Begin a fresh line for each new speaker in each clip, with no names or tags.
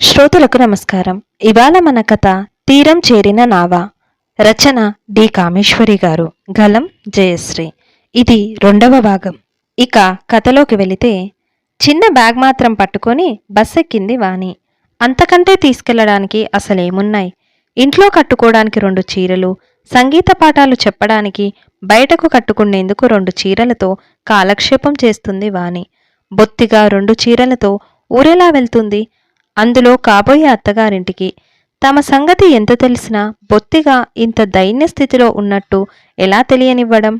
శ్రోతలకు నమస్కారం. ఇవాళ మన కథ తీరం చేరిన నావా. రచన డి. కామేశ్వరి గారు. గలం జయశ్రీ. ఇది రెండవ భాగం. ఇక కథలోకి వెళితే చిన్న బ్యాగ్ మాత్రం పట్టుకొని బస్ ఎక్కింది వాణి. అంతకంటే తీసుకెళ్ళడానికి అసలేమున్నాయి? ఇంట్లో కట్టుకోవడానికి రెండు చీరలు సంగీత పాఠాలు చెప్పడానికి బయటకు కట్టుకునేందుకు రెండు చీరలతో కాలక్షేపం చేస్తుంది వాణి. బొత్తిగా రెండు చీరలతో ఊరెలా వెళ్తుంది? అందులో కాబోయే అత్తగారింటికి. తమ సంగతి ఎంత తెలిసినా బొత్తిగా ఇంత దైన్య స్థితిలో ఉన్నట్టు ఎలా తెలియనివ్వడం?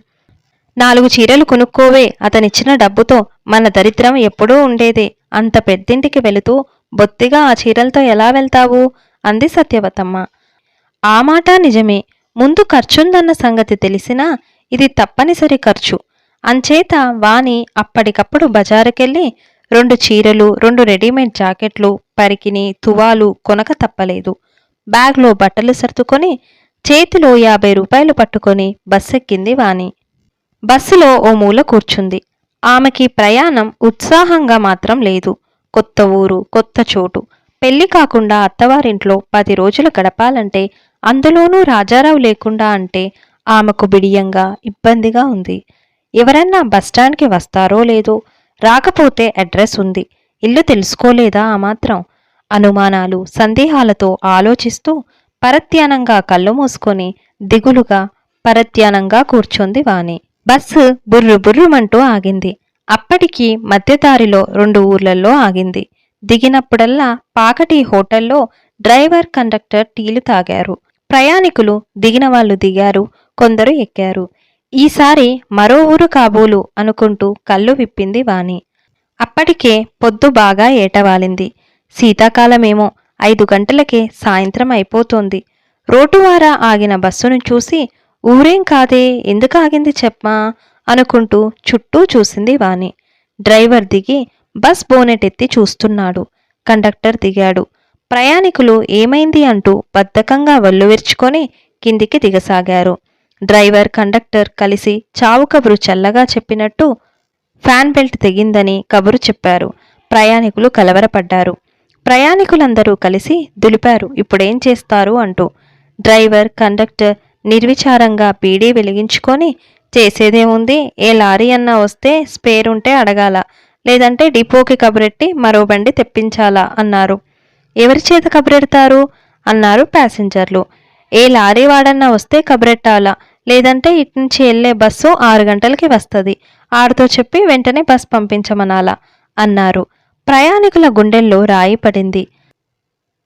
నాలుగు చీరలు కొనుక్కోవే అతనిచ్చిన డబ్బుతో మన దరిద్రం ఎప్పుడూ ఉండేదే. అంత పెద్దింటికి వెళుతూ బొత్తిగా ఆ చీరలతో ఎలా వెళ్తావు? అంది సత్యవతమ్మ. ఆ మాట నిజమే. ముందు ఖర్చుందన్న సంగతి తెలిసినా ఇది తప్పనిసరి ఖర్చు. అంచేత వాణి అప్పటికప్పుడు బజారుకెళ్ళి రెండు చీరలు రెండు రెడీమేడ్ జాకెట్లు పరికిని తువాలు కొనక తప్పలేదు. బ్యాగ్లో బట్టలు సర్దుకొని చేతిలో యాభై రూపాయలు పట్టుకొని బస్సెక్కింది వాణి. బస్సులో ఓ మూల కూర్చుంది. ఆమెకి ప్రయాణం ఉత్సాహంగా మాత్రం లేదు. కొత్త ఊరు కొత్త చోటు. పెళ్ళి కాకుండా అత్తవారింట్లో పది రోజులు గడపాలంటే అందులోనూ రాజారావు లేకుండా అంటే ఆమెకు బిడియంగా ఇబ్బందిగా ఉంది. ఎవరన్నా బస్టాండ్కి వస్తారో లేదో రాకపోతే అడ్రస్ ఉంది. ఇల్లు తెలుసుకోలేదా ఆ మాత్రం? అనుమానాలు సందేహాలతో ఆలోచిస్తూ పరత్యానంగా కళ్ళు మూసుకొని దిగులుగా పరత్యానంగా కూర్చుంది వాణి. బస్సు బుర్రు బుర్రుమంటూ ఆగింది. అప్పటికి మధ్యదారిలో రెండు ఊర్లలో ఆగింది. దిగినప్పుడల్లా పాకటి హోటల్లో డ్రైవర్ కండక్టర్ టీలు తాగారు. ప్రయాణికులు దిగిన వాళ్ళు దిగారు కొందరు ఎక్కారు. ఈసారి మరో ఊరు కాబోలు అనుకుంటూ కళ్ళు విప్పింది వాణి. అప్పటికే పొద్దు బాగా ఏటవాలింది. శీతాకాలమేమో. ఐదు గంటలకే సాయంత్రం అయిపోతోంది. రోడ్డువారా ఆగిన బస్సును చూసి ఊరేం కాదే? ఎందుకు ఆగింది చెప్పమా? అనుకుంటూ చుట్టూ చూసింది వాణి. డ్రైవర్ దిగి బస్ బోనెట్ ఎత్తి చూస్తున్నాడు. కండక్టర్ దిగాడు. ప్రయాణికులు ఏమైంది అంటూ బద్ధకంగా వల్లు విరుచుకొని కిందికి దిగసాగారు. డ్రైవర్ కండక్టర్ కలిసి చావు కబురు చల్లగా చెప్పినట్టు ఫ్యాన్ బెల్ట్ తెగిందని కబురు చెప్పారు. ప్రయాణికులు కలవరపడ్డారు. ప్రయాణికులందరూ కలిసి దులిపారు. ఇప్పుడేం చేస్తారు? అంటూ. డ్రైవర్ కండక్టర్ నిర్విచారంగా పీడీ వెలిగించుకొని చేసేదేముంది? ఏ లారీ అన్నా వస్తే స్పేర్ ఉంటే అడగాల. లేదంటే డిపోకి కబురెట్టి మరో బండి తెప్పించాలా అన్నారు. ఎవరి చేత కబురెడతారు? అన్నారు ప్యాసింజర్లు. ఏ లారీ వాడన్నా వస్తే కబురెట్టాలా. లేదంటే ఇట్నుంచి వెళ్ళే బస్సు ఆరు గంటలకి వస్తుంది. ఆడితో చెప్పి వెంటనే బస్ పంపించమనాలా అన్నారు. ప్రయాణికుల గుండెల్లో రాయి పడింది.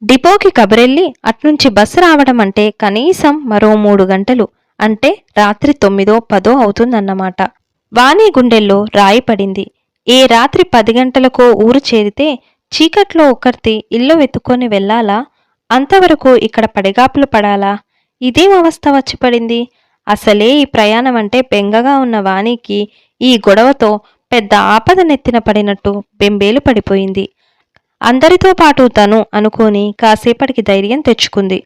డిపోకి కబరెళ్ళి అట్నుంచి బస్సు రావడం అంటే కనీసం మరో మూడు గంటలు అంటే రాత్రి తొమ్మిదో పదో అవుతుందన్నమాట. వాణి గుండెల్లో రాయి పడింది. ఏ రాత్రి పది గంటలకో ఊరు చేరితే చీకట్లో ఒకరితి ఇల్లు వెతుక్కొని వెళ్ళాలా? అంతవరకు ఇక్కడ పడిగాపులు పడాలా? ఇదేం అవస్థ వచ్చి పడింది? అసలే ఈ ప్రయాణం అంటే బెంగగా ఉన్న వాణికి ఈ గొడవతో పెద్ద ఆపద నెత్తిన పడినట్టు బెంబేలు పడిపోయింది. అందరితో పాటు తను అనుకోని కాసేపటికి ధైర్యం తెచ్చుకుంది.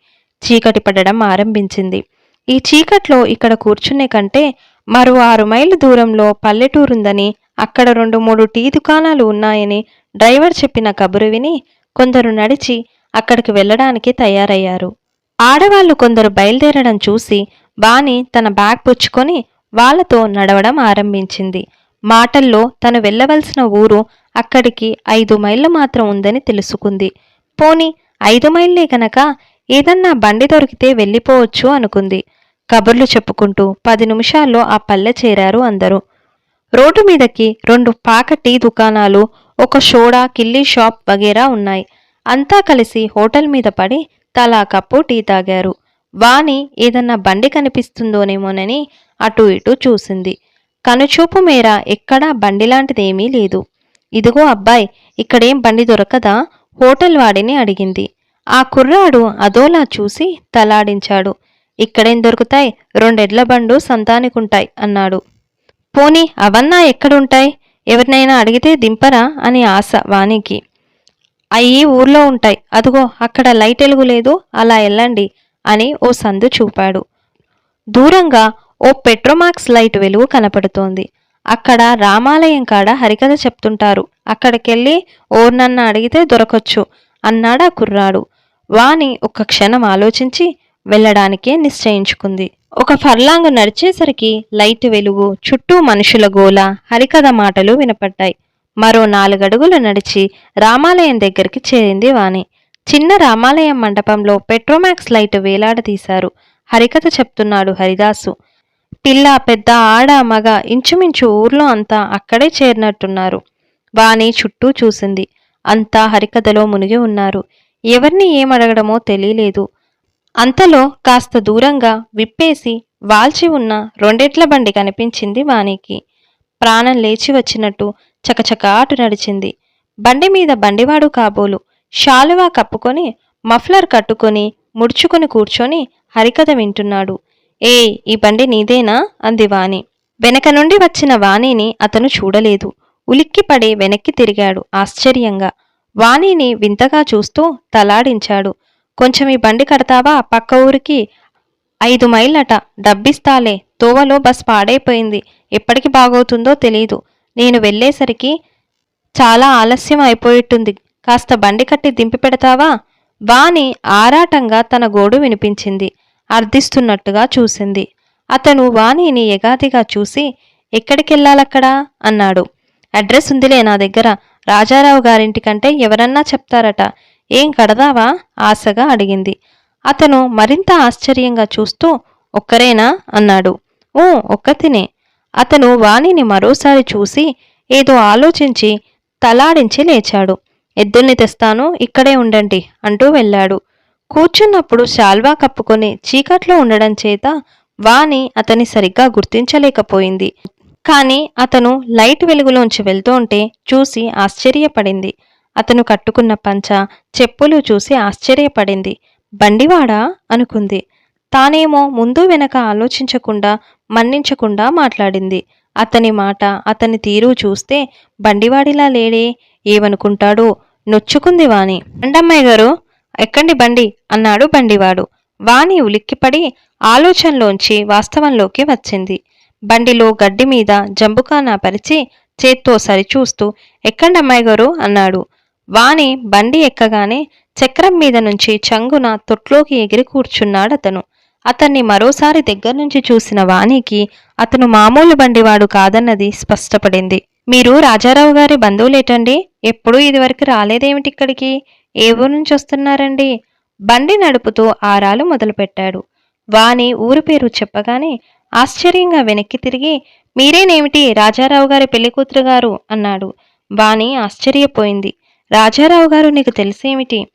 చీకటి పడడం ఆరంభించింది. ఈ చీకట్లో ఇక్కడ కూర్చునే కంటే మరో ఆరు మైళ్ళ దూరంలో పల్లెటూరుందని అక్కడ రెండు మూడు టీ దుకాణాలు ఉన్నాయని డ్రైవర్ చెప్పిన కబురు విని కొందరు నడిచి అక్కడికి వెళ్ళడానికి తయారయ్యారు. ఆడవాళ్ళు కొందరు బయలుదేరడం చూసి వాణి తన బ్యాగ్ పుచ్చుకొని వాళ్ళతో నడవడం ఆరంభించింది. మాటల్లో తను వెళ్ళవలసిన ఊరు అక్కడికి ఐదు మైళ్ళు మాత్రం ఉందని తెలుసుకుంది. పోని ఐదు మైళ్ళే గనక ఏదన్నా బండి దొరికితే వెళ్ళిపోవచ్చు అనుకుంది. కబుర్లు చెప్పుకుంటూ పది నిమిషాల్లో ఆ పల్లె చేరారు అందరూ. రోడ్డు మీదకి రెండు పాక టీ దుకాణాలు ఒక షోడా కిల్లీ షాప్ వగేరా ఉన్నాయి. అంతా కలిసి హోటల్ మీద పడి తలా కప్పు టీ తాగారు. వాణి ఏదన్నా బండి కనిపిస్తుందోనేమోనని అటు ఇటు చూసింది. కనుచూపు మేర ఎక్కడా బండి లాంటిదేమీ లేదు. ఇదిగో అబ్బాయ్ ఇక్కడేం బండి దొరకదా? హోటల్ వాడిని అడిగింది. ఆ కుర్రాడు అదోలా చూసి తలాడించాడు. ఇక్కడేం దొరుకుతాయి? రెండెడ్ల బండు సంతానికుంటాయి అన్నాడు. పోనీ అవన్నా ఎక్కడుంటాయి? ఎవరినైనా అడిగితే దింపరా అని ఆశ వాణికి. అయ్యి ఊర్లో ఉంటాయి. అదిగో అక్కడ లైట్ ఎలుగు లేదు అలా వెళ్ళండి అని ఓ సందు చూపాడు. దూరంగా ఓ పెట్రోమాక్స్ లైట్ వెలుగు కనపడుతోంది. అక్కడ రామాలయం కాడ హరికథ చెప్తుంటారు. అక్కడికెళ్ళి ఓర్నన్న అడిగితే దొరకొచ్చు అన్నాడా కుర్రాడు. వాణి ఒక్క క్షణం ఆలోచించి వెళ్ళడానికే నిశ్చయించుకుంది. ఒక ఫర్లాంగ్ నడిచేసరికి లైట్ వెలుగు చుట్టూ మనుషుల గోల హరికథ మాటలు వినపడ్డాయి. మరో నాలుగడుగులు నడిచి రామాలయం దగ్గరికి చేరింది వాణి. చిన్న రామాలయం మండపంలో పెట్రోమాక్స్ లైట్ వేలాడదీశారు. హరికథ చెప్తున్నాడు హరిదాసు. పిల్ల పెద్ద ఆడ మగ ఇంచుమించు ఊర్లో అంతా అక్కడే చేరినట్టున్నారు. వాణి చుట్టూ చూసింది. అంతా హరికథలో మునిగి ఉన్నారు. ఎవరిని ఏమడగడమో తెలియలేదు. అంతలో కాస్త దూరంగా విప్పేసి వాల్చి ఉన్న రెండెట్ల బండి కనిపించింది వాణికి. ప్రాణం లేచి వచ్చినట్టు చకచకాటు నడిచింది. బండి మీద బండివాడు కాబోలు శాలువా కప్పుకొని మఫ్లర్ కట్టుకొని ముడుచుకొని కూర్చొని హరికథ వింటున్నాడు. ఏ ఈ బండి నీదేనా? అంది వాణి. వెనక నుండి వచ్చిన వాణిని అతను చూడలేదు. ఉలిక్కిపడి వెనక్కి తిరిగాడు ఆశ్చర్యంగా. వాణిని వింతగా చూస్తూ తలాడించాడు. కొంచెం ఈ బండి కడతావా? పక్క ఊరికి ఐదు మైళ్ళట. డబ్బిస్తాలే. తోవలో బస్ పాడైపోయింది. ఎప్పటికి బాగవుతుందో తెలీదు. నేను వెళ్ళేసరికి చాలా ఆలస్యం అయిపోయిట్టుంది. కాస్త బండి కట్టి దింపి పెడతావా? వాణి ఆరాటంగా తన గోడు వినిపించింది. అర్థిస్తున్నట్టుగా చూసింది. అతను వాణిని ఎగాదిగా చూసి ఎక్కడికెళ్ళాలక్కడా? అన్నాడు. అడ్రస్ ఉందిలే నా దగ్గర. రాజారావు గారింటికంటే ఎవరన్నా చెప్తారట. ఏం కడదావా? ఆశగా అడిగింది. అతను మరింత ఆశ్చర్యంగా చూస్తూ ఒక్కరేనా? అన్నాడు. ఓ ఒక్కతినే. అతను వాణిని మరోసారి చూసి ఏదో ఆలోచించి తలాడించి లేచాడు. ఎద్దుల్ని తెస్తాను ఇక్కడే ఉండండి అంటూ వెళ్ళాడు. కూర్చున్నప్పుడు శాల్వా కప్పుకొని చీకట్లో ఉండడం చేత వాణి అతని సరిగ్గా గుర్తించలేకపోయింది. కానీ అతను లైట్ వెలుగులోంచి వెళ్తుంటే చూసి ఆశ్చర్యపడింది. అతను కట్టుకున్న పంచ చెప్పులు చూసి ఆశ్చర్యపడింది. బండివాడా? అనుకుంది. తానేమో ముందు వెనక ఆలోచించకుండా మన్నించకుండా మాట్లాడింది. అతని మాట అతని తీరు చూస్తే బండివాడిలా లేడే ఏమనుకుంటాడో? నొచ్చుకుంది వాణి. బండమ్మాయి గారు ఎక్కండి బండి అన్నాడు బండివాడు. వాణి ఉలిక్కిపడి ఆలోచనలోంచి వాస్తవంలోకి వచ్చింది. బండిలో గడ్డి మీద జంబుకానా పరిచి చేత్తో సరిచూస్తూ ఎక్కండి అమ్మాయి గారు అన్నాడు. వాణి బండి ఎక్కగానే చక్రం మీద నుంచి చంగున తొట్లోకి ఎగిరి కూర్చున్నాడతను అతన్ని మరోసారి దగ్గర నుంచి చూసిన వాణికి అతను మామూలు బండివాడు కాదన్నది స్పష్టపడింది. మీరు రాజారావు గారి బంధువులేటండి? ఎప్పుడూ ఇదివరకు రాలేదేమిటి ఇక్కడికి? ఏ ఊరు నుంచి వస్తున్నారండి. బండి నడుపుతూ ఆరాలు మొదలుపెట్టాడు. వాణి ఊరి పేరు చెప్పగానే ఆశ్చర్యంగా వెనక్కి తిరిగి మీరేనేమిటి రాజారావు గారి పెళ్ళి కూతురు గారు అన్నాడు. వాణి ఆశ్చర్యపోయింది. రాజారావు గారు నీకు తెలిసేమిటి?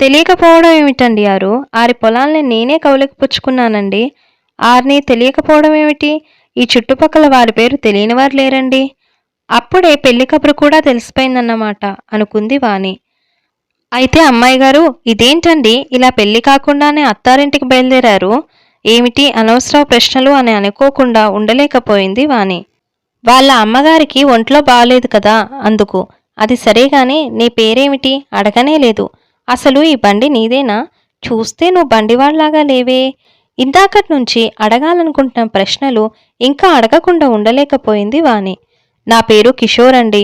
తెలియకపోవడం ఏమిటండి ఆరు? ఆరి పొలాల్ని నేనే కౌలికి పుచ్చుకున్నానండి. ఆరిని తెలియకపోవడం ఏమిటి? ఈ చుట్టుపక్కల వారి పేరు తెలియని వారు లేరండి. అప్పుడే పెళ్ళి కబురు కూడా తెలిసిపోయిందన్నమాట అనుకుంది వాణి. అయితే అమ్మాయి గారు ఇదేంటండి? ఇలా పెళ్ళి కాకుండానే అత్తారింటికి బయలుదేరారు. ఏమిటి అనవసర ప్రశ్నలు అని అనుకోకుండా ఉండలేకపోయింది వాణి. వాళ్ళ అమ్మగారికి ఒంట్లో బాగలేదు కదా అందుకు. అది సరేగాని నీ పేరేమిటి? అడగనే లేదు. అసలు ఈ బండి నీదేనా? చూస్తే నువ్వు బండివాళ్ళాగా లేవే. ఇందాకటి నుంచి అడగాలనుకుంటున్న ప్రశ్నలు ఇంకా అడగకుండా ఉండలేకపోయింది వాణి. నా పేరు కిషోర్ అండి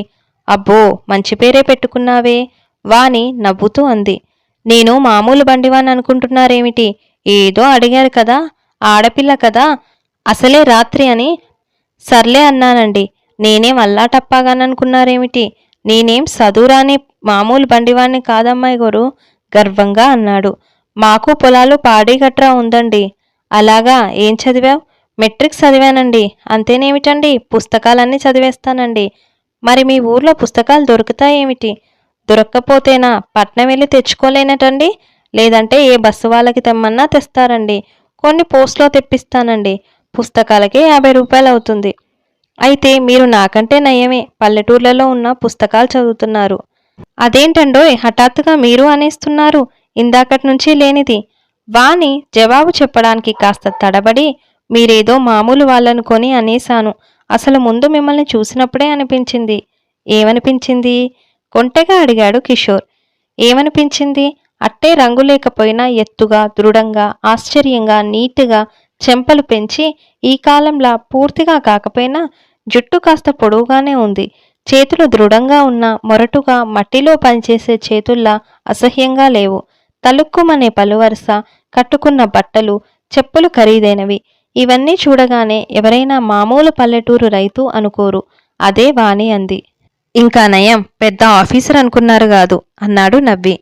అబ్బో మంచి పేరే పెట్టుకున్నావే. వాణి నవ్వుతూ అంది. నేను మామూలు బండివాణ్ణి అనుకుంటున్నారేమిటి? ఏదో అడిగారు కదా ఆడపిల్ల కదా. అసలే రాత్రి అని సర్లే అన్నానండి. నేనేం అల్లాటప్పాగాననుకున్నారేమిటి నేనేం చదువురాని మామూలు బండివాణ్ణి కాదమ్మాయి గోరు? గర్వంగా అన్నాడు. మాకు పొలాలు పాడేగట్రా ఉందండి. అలాగా ఏం చదివావు? మెట్రిక్ చదివానండి. అంతేనేమిటండి? పుస్తకాలన్నీ చదివేస్తానండి. మరి మీ ఊర్లో పుస్తకాలు దొరుకుతాయేమిటి? దొరక్కపోతేనా? పట్నం వెళ్ళి తెచ్చుకోలేనటండి? లేదంటే ఏ బస్సు వాళ్ళకి తెమ్మన్నా తెస్తారండి. కొన్ని పోస్ట్లో తెప్పిస్తానండి. పుస్తకాలకే యాభై రూపాయలు అవుతుంది. అయితే మీరు నాకంటే నయమే. పల్లెటూర్లలో ఉన్న పుస్తకాలు చదువుతున్నారు. అదేంటండోయ్ హఠాత్తుగా మీరు అనేస్తున్నారు. ఇందాకటి నుంచి లేనిది. వాణి జవాబు చెప్పడానికి కాస్త తడబడి మీరేదో మామూలు వాళ్ళనుకొని అనేశాను. అసలు ముందు మిమ్మల్ని చూసినప్పుడే అనిపించింది. ఏమనిపించింది? కొంటెగా అడిగాడు కిషోర్. ఏమనిపించింది? అట్టే రంగు లేకపోయినా ఎత్తుగా దృఢంగా ఆశ్చర్యంగా నీట్గా చెంపలు పెంచి ఈ కాలంలా పూర్తిగా కాకపోయినా జుట్టు కాస్త పొడవుగానే ఉంది. చేతులు దృఢంగా ఉన్న మొరటుగా మట్టిలో పనిచేసే చేతుల్లా అసహ్యంగా లేవు. తలుక్కుమనే పలువరస కట్టుకున్న బట్టలు చెప్పులు ఖరీదైనవి. ఇవన్నీ చూడగానే ఎవరైనా మామూలు పల్లెటూరు రైతు అనుకోరు. అదే వాణి అంది. ఇంకా నయం పెద్ద ఆఫీసర్ అనుకున్నారు కాదు అన్నాడు నవ్వి.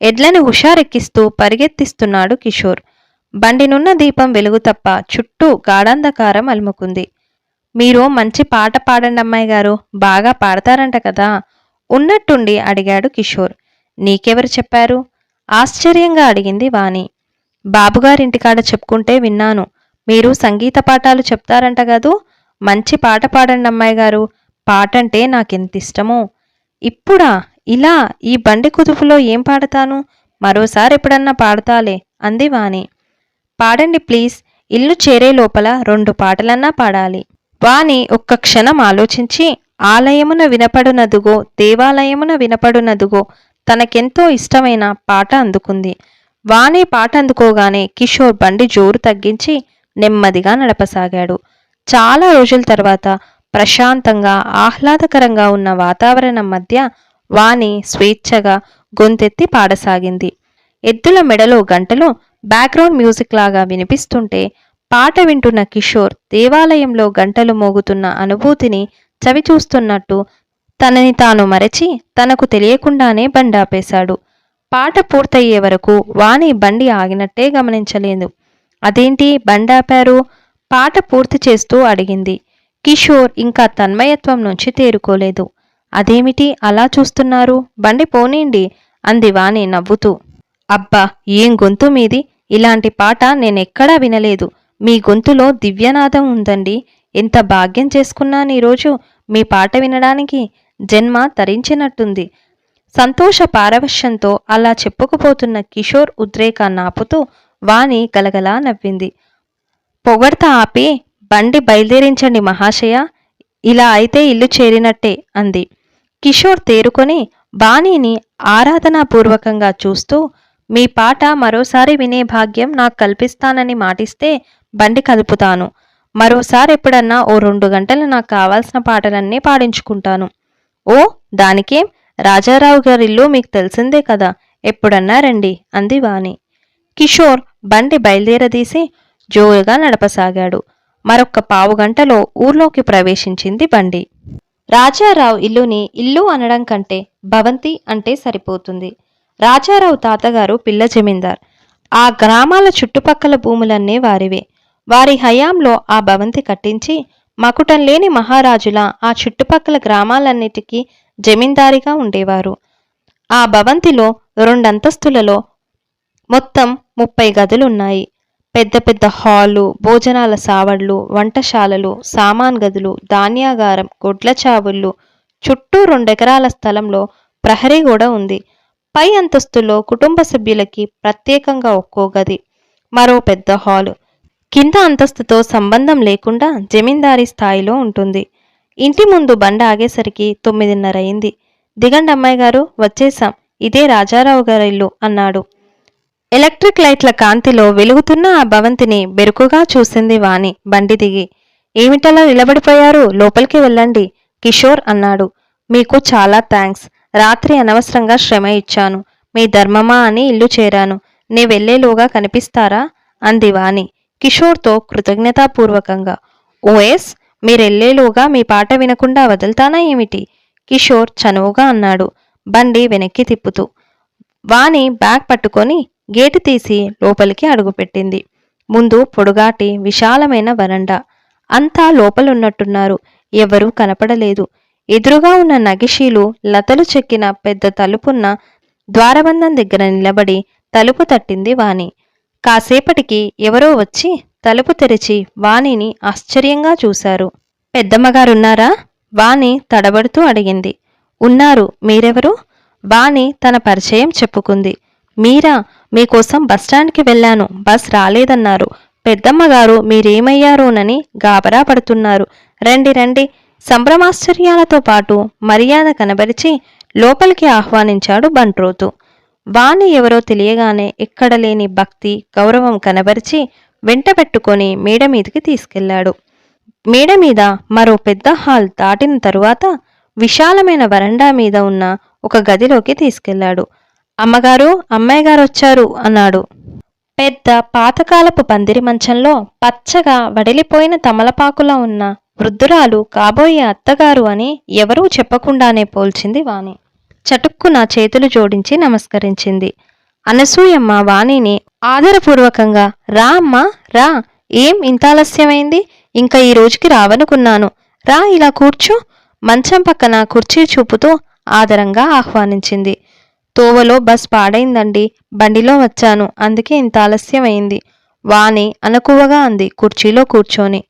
ఎడ్లని హుషారెక్కిస్తూ పరిగెత్తిస్తున్నాడు కిషోర్. బండినున్న దీపం వెలుగు తప్ప చుట్టూ గాఢాంధకారం అలుముకుంది. మీరు మంచి పాట పాడండి అమ్మాయి గారు బాగా పాడతారంట కదా ఉన్నట్టుండి అడిగాడు కిషోర్. నీకెవరు చెప్పారు? ఆశ్చర్యంగా అడిగింది వాణి. బాబుగారింటికాడ చెప్పుకుంటే విన్నాను. మీరు సంగీత పాఠాలు చెప్తారంట కదూ మంచి పాట పాడండి అమ్మాయి గారు పాటంటే నాకెంత ఇష్టమో ఇప్పుడా? ఇలా ఈ బండి కుదుపులో ఏం పాడతాను? మరోసారి ఎప్పుడన్నా పాడతాలే అంది వాణి. పాడండి ప్లీజ్. ఇల్లు చేరే లోపల రెండు పాటలన్నా పాడాలి. వాణి ఒక్క క్షణం ఆలోచించి ఆలయమున వినపడునదుగో దేవాలయమున వినపడునదుగో తనకెంతో ఇష్టమైన పాట అందుకుంది. వాణి పాట అందుకోగానే కిషోర్ బండి జోరు తగ్గించి నెమ్మదిగా నడపసాగాడు. చాలా రోజుల తర్వాత ప్రశాంతంగా ఆహ్లాదకరంగా ఉన్న వాతావరణం మధ్య వాణి స్వేచ్ఛగా గొంతెత్తి పాడసాగింది. ఎద్దుల మెడలో గంటలు బ్యాక్గ్రౌండ్ మ్యూజిక్ లాగా వినిపిస్తుంటే పాట వింటున్న కిషోర్ దేవాలయంలో గంటలు మోగుతున్న అనుభూతిని చవిచూస్తున్నట్టు తనని తాను మరచి తనకు తెలియకుండానే బండాపేశాడు. పాట పూర్తయ్యే వరకు వాణి బండి ఆగినట్టే గమనించలేదు. అదేంటి? బండాపారు? పాట పూర్తి చేస్తూ అడిగింది. కిషోర్ ఇంకా తన్మయత్వం నుంచి తేరుకోలేదు. అదేమిటి అలా చూస్తున్నారు? బండి పోనీండి అంది వాణి నవ్వుతూ. అబ్బా ఏం గొంతు మీది? ఇలాంటి పాట నేనెక్కడా వినలేదు. మీ గొంతులో దివ్యనాదం ఉందండి. ఎంత భాగ్యం చేసుకున్నాను ఈరోజు. మీ పాట వినడానికి జన్మ తరించినట్టుంది. సంతోష పారవశ్యంతో అలా చెప్పుకుపోతున్న కిషోర్ ఉద్రేకాన్ని ఆపుతూ వాణి గలగలా నవ్వింది. పొగడ్త ఆపి. బండి బయలుదేరించండి మహాశయ. ఇలా అయితే ఇల్లు చేరినట్టే అంది. కిషోర్ తేరుకొని బాణీని ఆరాధనాపూర్వకంగా చూస్తూ మీ పాట మరోసారి వినే భాగ్యం నాకు కల్పిస్తానని మాటిస్తే బండి కలుపుతాను మరోసారి ఎప్పుడన్నా ఓ రెండు గంటలు నాకు కావాల్సిన పాటలన్నీ పాడించుకుంటాను. ఓ దానికేం? రాజారావు గారిల్లు మీకు తెలిసిందే కదా. ఎప్పుడన్నా రండి అంది వాణి కిషోర్ బండి బయలుదేరదీసి జోరుగా నడపసాగాడు. మరొక్క పావు గంటలో ఊర్లోకి ప్రవేశించింది బండి. రాజారావు ఇల్లుని ఇల్లు అనడం కంటే భవంతి అంటే సరిపోతుంది. రాజారావు తాతగారు పిల్ల జమీందార్. ఆ గ్రామాల చుట్టుపక్కల భూములన్నీ వారివే. వారి హయాంలో ఆ భవంతి కట్టించి మకుటం లేని మహారాజుల ఆ చుట్టుపక్కల గ్రామాలన్నిటికీ జమీందారిగా ఉండేవారు. ఆ భవంతిలో రెండంతస్తులలో మొత్తం ముప్పై గదులున్నాయి. పెద్ద పెద్ద హాలు భోజనాల సావళ్ళు వంటశాలలు సామాన్ గదులు ధాన్యాగారం గొడ్ల చావుళ్ళు చుట్టూ రెండెకరాల స్థలంలో ప్రహరీ కూడా ఉంది. పై అంతస్తులో కుటుంబ సభ్యులకి ప్రత్యేకంగా ఒక్కో గది మరో పెద్ద హాలు. కింద అంతస్తుతో సంబంధం లేకుండా జమీందారీ స్థాయిలో ఉంటుంది. ఇంటి ముందు బండ ఆగేసరికి తొమ్మిదిన్నర అయింది. దిగండి అమ్మాయి గారు వచ్చేసాం ఇదే రాజారావు గారి ఇల్లు అన్నాడు. ఎలక్ట్రిక్ లైట్ల కాంతిలో వెలుగుతున్న ఆ భవంతిని బెరుకుగా చూసింది వాణి. బండి దిగి ఏమిటలా నిలబడిపోయారు? లోపలికి వెళ్ళండి కిషోర్ అన్నాడు. మీకు చాలా థ్యాంక్స్. రాత్రి అనవసరంగా శ్రమ ఇచ్చాను. మీ ధర్మమా అని ఇల్లు చేరాను. నే వెళ్ళేలోగా కనిపిస్తారా? అంది వాణి. కిషోర్తో కృతజ్ఞతాపూర్వకంగా ఓఎస్ మీరెళ్ళేలోగా మీ పాట వినకుండా వదులుతానా ఏమిటి? కిషోర్ చనువుగా అన్నాడు బండి వెనక్కి తిప్పుతూ. వాణి బ్యాగ్ పట్టుకొని గేటు తీసి లోపలికి అడుగుపెట్టింది. ముందు పొడుగాటి విశాలమైన వరండా. అంతా లోపలున్నట్టున్నారు. ఎవరూ కనపడలేదు. ఎదురుగా ఉన్న నగిషీలు లతలు చెక్కిన పెద్ద తలుపున్న ద్వారబంధం దగ్గర నిలబడి తలుపు తట్టింది వాణి. కాసేపటికి ఎవరో వచ్చి తలుపు తెరిచి వాణిని ఆశ్చర్యంగా చూశారు. పెద్దమ్మగారున్నారా? వాణి తడబడుతూ అడిగింది. ఉన్నారు. మీరెవరు? వాణి తన పరిచయం చెప్పుకుంది. మీరా మీకోసం బస్టాండ్కి వెళ్ళాను. బస్ రాలేదన్నారు. పెద్దమ్మగారు మీరేమయ్యారోనని గాబరా పడుతున్నారు. రండి రండి. సంభ్రమాశ్చర్యాలతో పాటు మర్యాద కనబరిచి లోపలికి ఆహ్వానించాడు బంట్రోతు. వాణి ఎవరో తెలియగానే ఎక్కడ లేని భక్తి గౌరవం కనబరిచి వెంట పెట్టుకొని మేడ మీదకి తీసుకెళ్ళాడు మేడ మీద మరో పెద్ద హాల్ దాటిన తరువాత విశాలమైన వరండా మీద ఉన్న ఒక గదిలోకి తీసుకెళ్ళాడు అమ్మగారు అమ్మాయి గారు వచ్చారు అన్నాడు. పెద్ద పాతకాలపు పందిరి మంచంలో పచ్చగా వడిలిపోయిన తమలపాకులా ఉన్న వృద్ధురాలు కాబోయే అత్తగారు అని ఎవరూ చెప్పకుండానే పోల్చింది వాణి. చటుక్కున చేతులు జోడించి నమస్కరించింది. అనసూయమ్మ వాణిని ఆదరపూర్వకంగా రా అమ్మా రా ఏం ఇంత ఆలస్యమైంది? ఇంకా ఈ రోజుకి రావనుకున్నాను. రా ఇలా కూర్చో. మంచం పక్కన కుర్చీ చూపుతూ ఆదరంగా ఆహ్వానించింది. తోవలో బస్ పాడైందండి. బండిలో వచ్చాను. అందుకే ఇంత ఆలస్యమైంది. వాణి అనకువగా అంది కుర్చీలో కూర్చొని.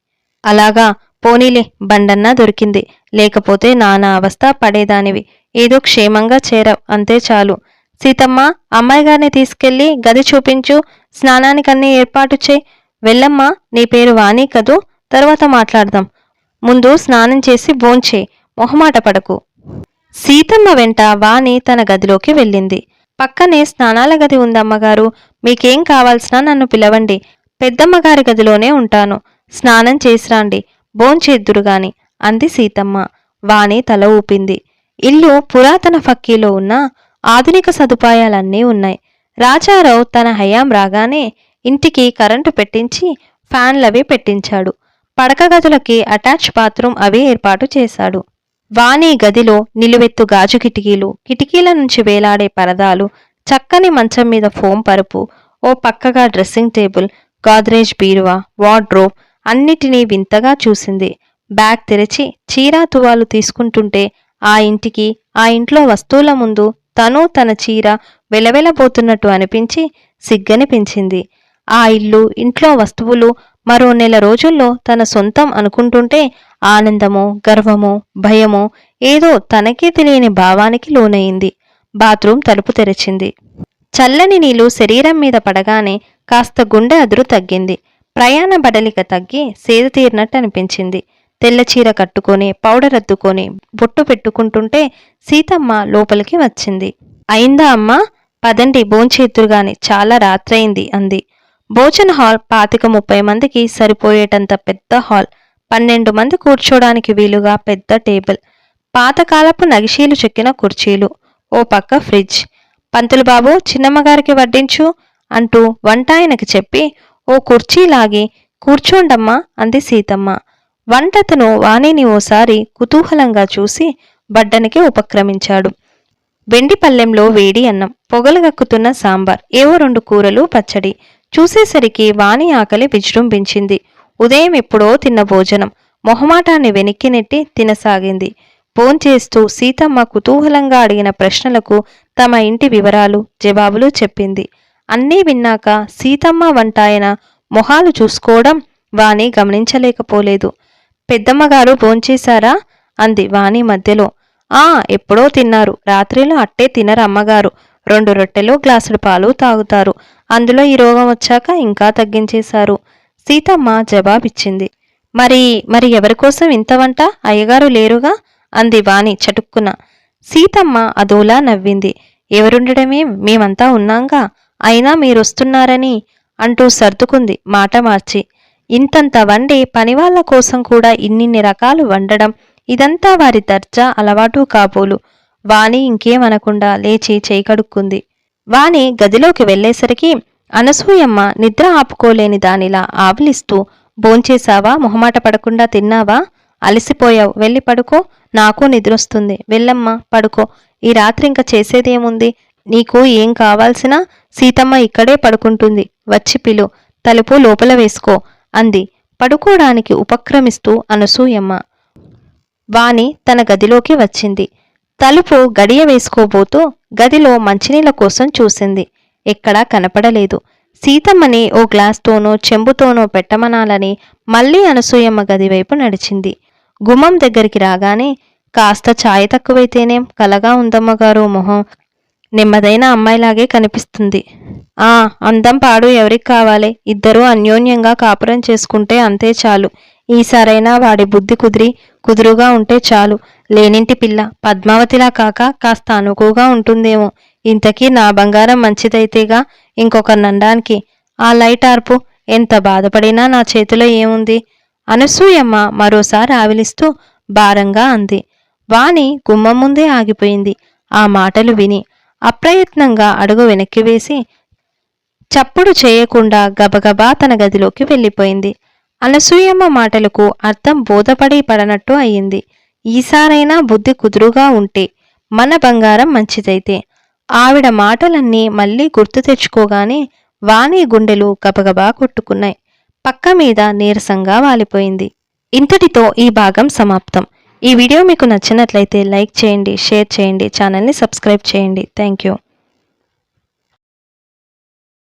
అలాగా పోనీలే బండన్నా దొరికింది. లేకపోతే నానా అవస్థ పడేదానివి. ఏదో క్షేమంగా చేరావు అంతే చాలు. సీతమ్మ అమ్మాయి గారిని తీసుకెళ్ళి గది చూపించు స్నానానికన్నీ ఏర్పాటు చేయి. వెళ్ళమ్మా నీ పేరు వాణి కదూ? తర్వాత మాట్లాడదాం. ముందు స్నానం చేసి భోంచే మొహమాట పడకు. సీతమ్మ వెంట వాణి తన గదిలోకి వెళ్ళింది. పక్కనే స్నానాల గది ఉందమ్మగారు. మీకేం కావాల్సినా నన్ను పిలవండి. పెద్దమ్మగారి గదిలోనే ఉంటాను. స్నానం చేసిరాండి. భోంచేద్దురుగాని అంది సీతమ్మ. వాణి తల ఊపింది. ఇల్లు పురాతన ఫక్కీలో ఉన్న ఆధునిక సదుపాయాలన్నీ ఉన్నాయి. రాజారావు తన హయాం రాగానే ఇంటికి కరెంటు పెట్టించి ఫ్యాన్లవి పెట్టించాడు. పడక గదులకి అటాచ్ బాత్రూమ్ అవి ఏర్పాటు చేశాడు. వాణి గదిలో నిలువెత్తు గాజు కిటికీలు కిటికీల నుంచి వేలాడే పరదాలు చక్కని మంచం మీద ఫోం పరుపు ఓ పక్కగా డ్రెస్సింగ్ టేబుల్ గాద్రేజ్ బీరువా వార్డ్రోబ్ అన్నిటినీ వింతగా చూసింది. బ్యాగ్ తెరిచి చీరా తువాలు తీసుకుంటుంటే ఆ ఇంటికి ఆ ఇంట్లో వస్తువుల ముందు తను తన చీర వెలవెలబోతున్నట్టు అనిపించి సిగ్గనిపించింది. ఆ ఇల్లు ఇంట్లో వస్తువులు మరో నెల రోజుల్లో తన సొంతం అనుకుంటుంటే ఆనందమో గర్వమో భయమో ఏదో తనకే తెలియని భావానికి లోనయింది. బాత్రూం తలుపు తెరిచింది. చల్లని నీళ్ళు శరీరం మీద పడగానే కాస్త గుండె అదురు తగ్గింది. ప్రయాణ బడలిక తగ్గి సేద తీరినట్టు అనిపించింది. తెల్ల చీర కట్టుకొని పౌడర్ అద్దుకొని బొట్టు పెట్టుకుంటుంటే సీతమ్మ లోపలికి వచ్చింది. అయిందా అమ్మా? పదండి భోంచేద్దురుగాని చాలా రాత్రయింది అంది. భోజన హాల్ పాతిక ముప్పై మందికి సరిపోయేటంత పెద్ద హాల్. పన్నెండు మంది కూర్చోడానికి వీలుగా పెద్ద టేబుల్. పాతకాలపు నగిషీలు చెక్కిన కుర్చీలు. ఓ పక్క ఫ్రిడ్జ్. పంతులు బాబు చిన్నమ్మగారికి వడ్డించు అంటూ వంటాయనకి చెప్పి ఓ కుర్చీ లాగి కూర్చోండమ్మా అంది సీతమ్మ. వంటతను వాణిని ఓసారి కుతూహలంగా చూసి బడ్డనికి ఉపక్రమించాడు. వెండి పల్లెంలో వేడి అన్నం పొగలగక్కుతున్న సాంబార్ ఏవో రెండు కూరలు పచ్చడి. చూసేసరికి వాణి ఆకలి విజృంభించింది. ఉదయం ఎప్పుడో తిన్న భోజనం. మొహమాటాన్ని వెనక్కి నెట్టి తినసాగింది. భోంచేస్తూ సీతమ్మ కుతూహలంగా అడిగిన ప్రశ్నలకు తమ ఇంటి వివరాలు జవాబులు చెప్పింది. అన్నీ విన్నాక సీతమ్మ వంటాయన మొహాలు చూసుకోవడం వాణి గమనించలేకపోలేదు. పెద్దమ్మగారు భోంచేశారా అంది వాణి మధ్యలో. ఆ ఎప్పుడో తిన్నారు. రాత్రిలో అట్టే తినరమ్మగారు రెండు రొట్టెలు గ్లాసుడు పాలు తాగుతారు. అందులో ఈ రోగం వచ్చాక ఇంకా తగ్గించేశారు. సీతమ్మ జవాబిచ్చింది. మరి మరి ఎవరికోసం ఇంత వంట? అయ్యగారు లేరుగా? అంది వాణి చటుక్కున. సీతమ్మ అదోలా నవ్వింది. ఎవరుండడమే? మేమంతా ఉన్నాంగా? అయినా మీరొస్తున్నారని అంటూ సర్దుకుంది మాట మార్చి. ఇంతంత వండి పనివాళ్ళ కోసం కూడా ఇన్నిన్ని రకాలు వండడం ఇదంతా వారి దర్జా అలవాటు కాబోలు. వాణి ఇంకేమనకుండా లేచి చేయి కడుక్కుంది. వాణి గదిలోకి వెళ్ళేసరికి అనసూయమ్మ నిద్ర ఆపుకోలేని దానిలా ఆవలిస్తూ భోంచేశావా? మొహమాట పడకుండా తిన్నావా? అలసిపోయావు. వెళ్ళి పడుకో. నాకు నిద్రొస్తుంది. వెళ్ళమ్మా పడుకో. ఈ రాత్రి ఇంకా చేసేదేముంది? నీకు ఏం కావాల్సినా సీతమ్మ ఇక్కడే పడుకుంటుంది. వచ్చి పిలు. తలుపు లోపల వేసుకో అంది. పడుకోవడానికి ఉపక్రమిస్తూ అనసూయమ్మ. వాణి తన గదిలోకి వచ్చింది. తలుపు గడియ వేసుకోబోతూ గదిలో మంచినీళ్ళ కోసం చూసింది. ఎక్కడా కనపడలేదు. సీతమ్మని ఓ గ్లాస్తోనో చెంబుతోనో పెట్టమనాలని మళ్ళీ అనసూయమ్మ గది వైపు నడిచింది. గుమ్మం దగ్గరికి రాగానే కాస్త ఛాయ్ తక్కువైతేనేం కలగా ఉందమ్మగారు మొహం నెమ్మదైన అమ్మాయిలాగే కనిపిస్తుంది. ఆ అందం పాడు ఎవరికి కావాలి? ఇద్దరూ అన్యోన్యంగా కాపురం చేసుకుంటే అంతే చాలు. ఈసారైనా వాడి బుద్ధి కుదిరి కుదురుగా ఉంటే చాలు. లేనింటి పిల్ల. పద్మావతిలా కాక కాస్త అనుకుగా ఉంటుందేమో. ఇంతకీ నా బంగారం మంచిదైతేగా ఇంకొక నండానికి. ఆ లైట్ ఆర్పు ఎంత బాధపడినా నా చేతిలో ఏముంది? అనసూయమ్మ మరోసారి ఆవిలిస్తూ భారంగా అంది. వాణి గుమ్మం ముందే ఆగిపోయింది. ఆ మాటలు విని అప్రయత్నంగా అడుగు వెనక్కి వేసి చప్పుడు చేయకుండా గబగబా తన గదిలోకి వెళ్ళిపోయింది. అనసూయమ్మ మాటలకు అర్థం బోధపడి పడనట్టు అయింది. ఈసారైనా బుద్ధి కుదురుగా ఉంటే మన బంగారం మంచిదైతే. ఆవిడ మాటలన్నీ మళ్ళీ గుర్తు తెచ్చుకోగానే వాణి గుండెలు గబగబా కొట్టుకున్నాయి. పక్క మీద నీరసంగా వాలిపోయింది. ఇంతటితో ఈ భాగం సమాప్తం. ఈ వీడియో మీకు నచ్చినట్లయితే లైక్ చేయండి షేర్ చేయండి ఛానల్ని సబ్స్క్రైబ్ చేయండి. Thank you.